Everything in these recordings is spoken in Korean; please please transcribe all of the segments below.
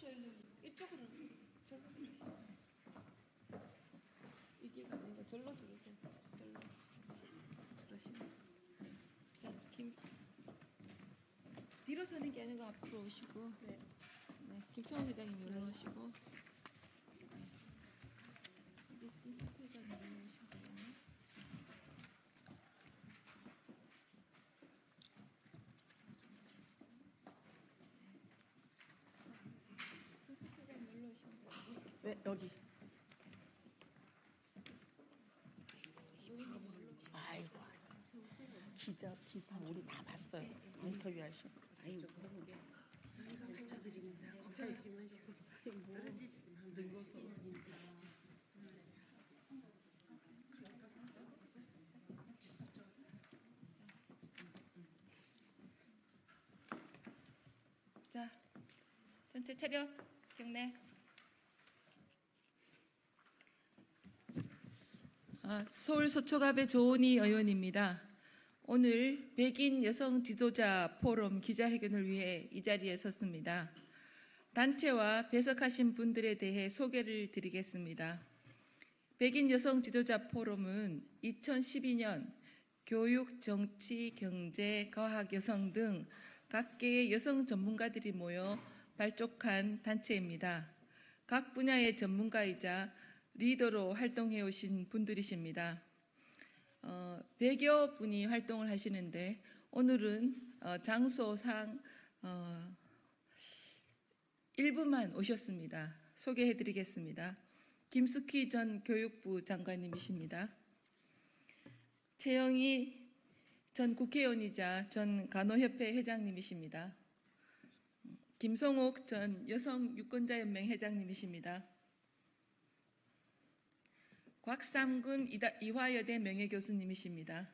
이쪽으로 절로 이게가 아니라 절로 들으세요. 절로 그러시면 자김 뒤로 서는 게 아니고 앞으로 오시고 네, 김성호 회장님 여기 오시고 여기 김석호 회장님 여기 오시고요. 김석호 회장님 여기 오시면 돼요. 네, 여기. 아이고, 기자, 기사 우리 다 봤어요. 인터뷰 하신 거. 아이고, 저희가 맞춰드립니다. 걱정하지 마시고 쓰러지지 늙어서 자, 전체 차렷 경례. 서울 서초갑의 조은희 의원입니다. 오늘 백인 여성 지도자 포럼 기자회견을 위해 이 자리에 섰습니다. 단체와 배석하신 분들에 대해 소개를 드리겠습니다. 백인 여성 지도자 포럼은 2012년 교육, 정치, 경제, 과학, 여성 등 각계의 여성 전문가들이 모여 발족한 단체입니다. 각 분야의 전문가이자 리더로 활동해 오신 분들이십니다. 어, 100여 분이 활동을 하시는데 오늘은 어, 장소상 어, 일부만 오셨습니다. 소개해 드리겠습니다. 김숙희 전 교육부 장관님이십니다. 최영희 전 국회의원이자 전 간호협회 회장님이십니다. 김성옥 전 여성유권자연맹 회장님이십니다. 곽삼근 이화여대 명예교수님이십니다.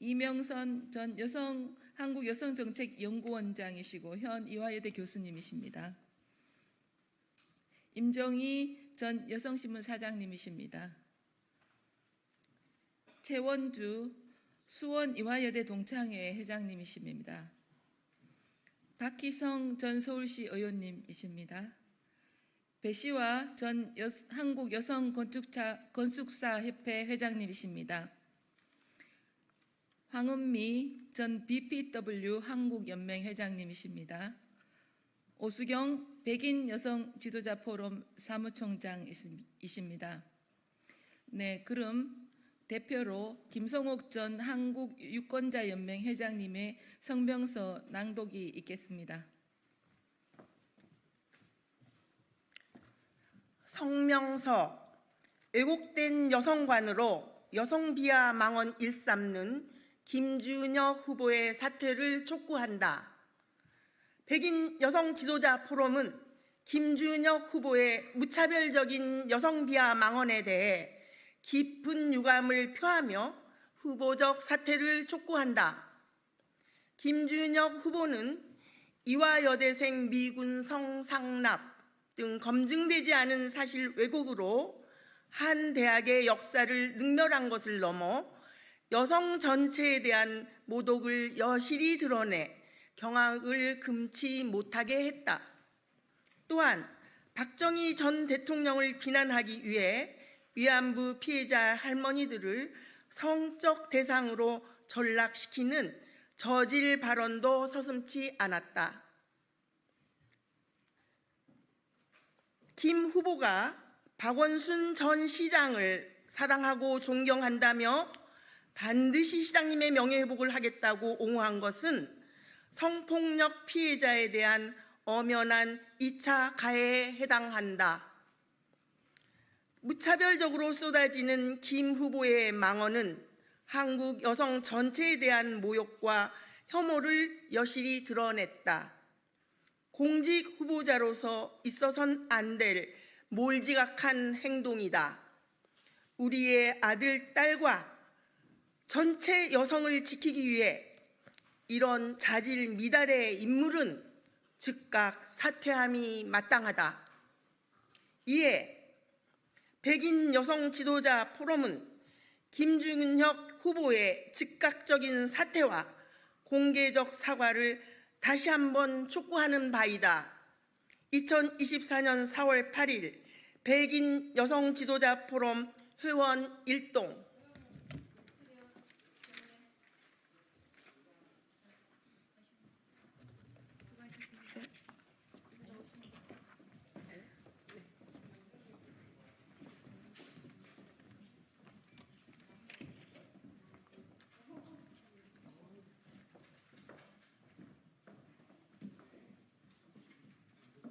이명선 전 여성 한국 여성정책연구원장이시고 현 이화여대 교수님이십니다. 임정희 전 여성신문 사장님이십니다. 최원주 수원 이화여대 동창회 회장님이십니다. 박희성 전 서울시 의원님이십니다. 배시와 전 여, 한국 여성 건축차, 건축사 협회 회장님이십니다. 황은미 전 BPW 한국연맹 회장님이십니다. 오수경 백인 여성 지도자 포럼 사무총장이십니다. 네, 그럼 대표로 김성옥 전 한국 유권자 연맹 회장님의 성명서 낭독이 있겠습니다. 성명서 왜곡된 여성관으로 여성 비하 망언 일삼는 김준혁 후보의 사퇴를 촉구한다. 백인 여성 지도자 포럼은 김준혁 후보의 무차별적인 여성 비하 망언에 대해 깊은 유감을 표하며 후보적 사퇴를 촉구한다. 김준혁 후보는 이화여대생 미군 성상납 등 검증되지 않은 사실 왜곡으로 한 대학의 역사를 능멸한 것을 넘어 여성 전체에 대한 모독을 여실히 드러내 경악을 금치 못하게 했다. 또한 박정희 전 대통령을 비난하기 위해 위안부 피해자 할머니들을 성적 대상으로 전락시키는 저질 발언도 서슴지 않았다. 김 후보가 박원순 전 시장을 사랑하고 존경한다며 반드시 시장님의 명예회복을 하겠다고 옹호한 것은 성폭력 피해자에 대한 엄연한 2차 가해에 해당한다. 무차별적으로 쏟아지는 김 후보의 망언은 한국 여성 전체에 대한 모욕과 혐오를 여실히 드러냈다. 공직 후보자로서 있어선 안 될 몰지각한 행동이다. 우리의 아들, 딸과 전체 여성을 지키기 위해 이런 자질 미달의 인물은 즉각 사퇴함이 마땅하다. 이에 백인 여성 지도자 포럼은 김준혁 후보의 즉각적인 사퇴와 공개적 사과를 다시 한번 촉구하는 바이다. 2024년 4월 8일 백인 여성 지도자 포럼 회원 일동